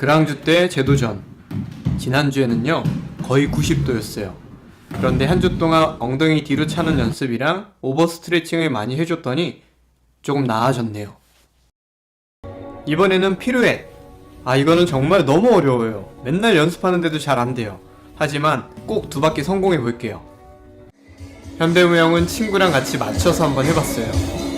그랑주 때 재도전. 지난주에는요, 거의 90도였어요. 그런데 한 주 동안 엉덩이 뒤로 차는 연습이랑 오버 스트레칭을 많이 해줬더니 조금 나아졌네요. 이번에는 피루엣. 아, 이거는 정말 너무 어려워요. 맨날 연습하는데도 잘 안 돼요. 하지만 꼭 두 바퀴 성공해 볼게요. 현대무용은 친구랑 같이 맞춰서 한번 해봤어요.